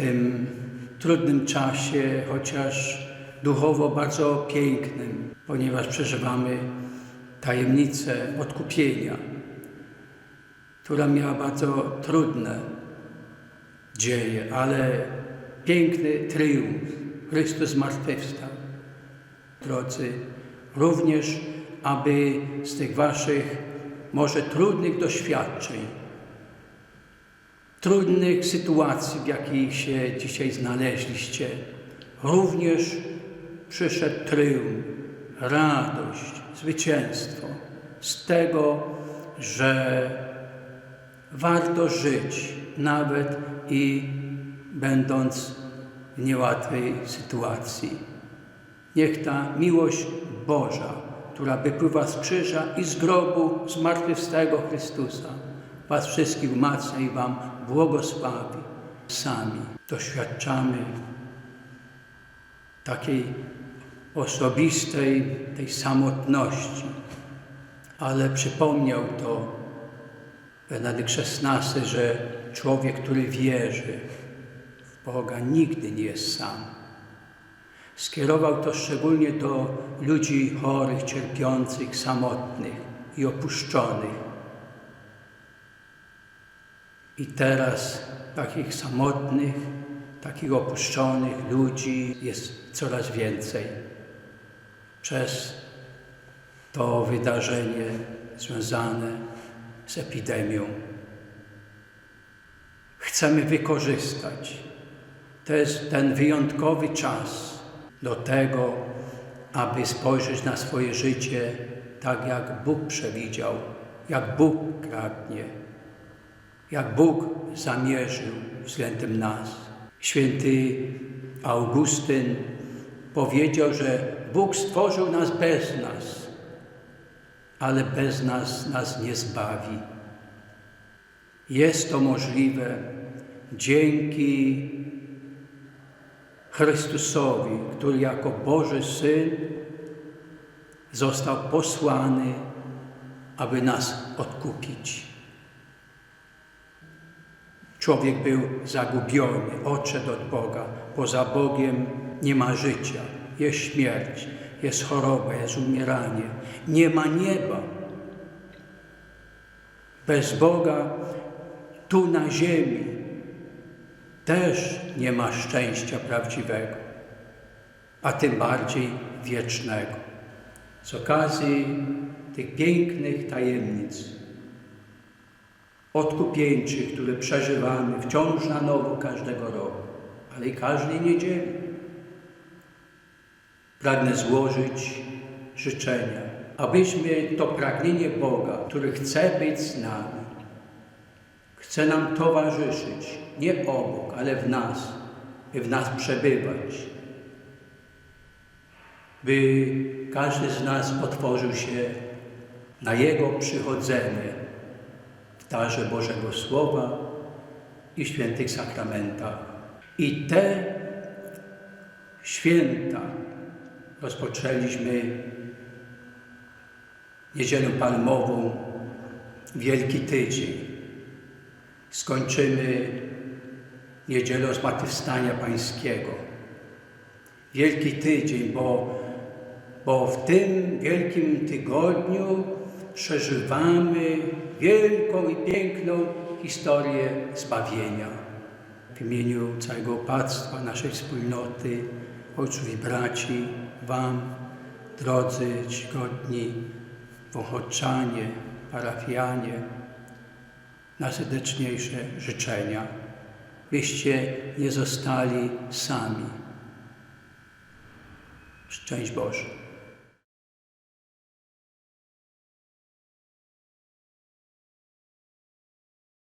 tym trudnym czasie, chociaż duchowo bardzo pięknym, ponieważ przeżywamy tajemnicę odkupienia, która miała bardzo trudne dzieje, ale piękny triumf. Chrystus zmartwychwstał. Drodzy, również aby z tych waszych może trudnych doświadczeń, trudnych sytuacji, w jakich się dzisiaj znaleźliście, również przyszedł triumf, radość, zwycięstwo z tego, że warto żyć, nawet i będąc w niełatwej sytuacji. Niech ta miłość Boża, która wypływa z krzyża i z grobu zmartwychwstałego Chrystusa, Was wszystkich umacnia i Wam błogosławi. Sami doświadczamy takiej osobistej, tej samotności, ale przypomniał to Benedykt XVI, że człowiek, który wierzy w Boga, nigdy nie jest sam. Skierował to szczególnie do ludzi chorych, cierpiących, samotnych i opuszczonych. I teraz takich samotnych, takich opuszczonych ludzi jest coraz więcej. Przez to wydarzenie związane z epidemią. Chcemy wykorzystać to jest ten wyjątkowy czas do tego, aby spojrzeć na swoje życie tak, jak Bóg przewidział, jak Bóg pragnie, jak Bóg zamierzył względem nas. Święty Augustyn powiedział, że Bóg stworzył nas bez nas, ale bez nas nas nie zbawi. Jest to możliwe dzięki Chrystusowi, który jako Boży Syn został posłany, aby nas odkupić. Człowiek był zagubiony, odszedł od Boga. Poza Bogiem nie ma życia, jest śmierć, jest choroba, jest umieranie, nie ma nieba. Bez Boga tu na ziemi też nie ma szczęścia prawdziwego, a tym bardziej wiecznego. Z okazji tych pięknych tajemnic odkupieńczych, które przeżywamy wciąż na nowo każdego roku, ale i każdej niedzieli, pragnę złożyć życzenia, abyśmy to pragnienie Boga, który chce być z nami, chce nam towarzyszyć, nie obok, ale w nas, by w nas przebywać, by każdy z nas otworzył się na Jego przychodzenie darze Bożego Słowa i świętych sakramentach. I te święta rozpoczęliśmy niedzielę palmową, Wielki Tydzień. Skończymy niedzielę Zmartwychwstania Pańskiego. Wielki Tydzień, bo, bo w tym Wielkim Tygodniu przeżywamy wielką i piękną historię zbawienia. W imieniu całego Opactwa, naszej wspólnoty, ojców i braci, Wam, drodzy, czcigodni, Wąchoczanie, parafianie, najserdeczniejsze życzenia, byście nie zostali sami. Szczęść Boże.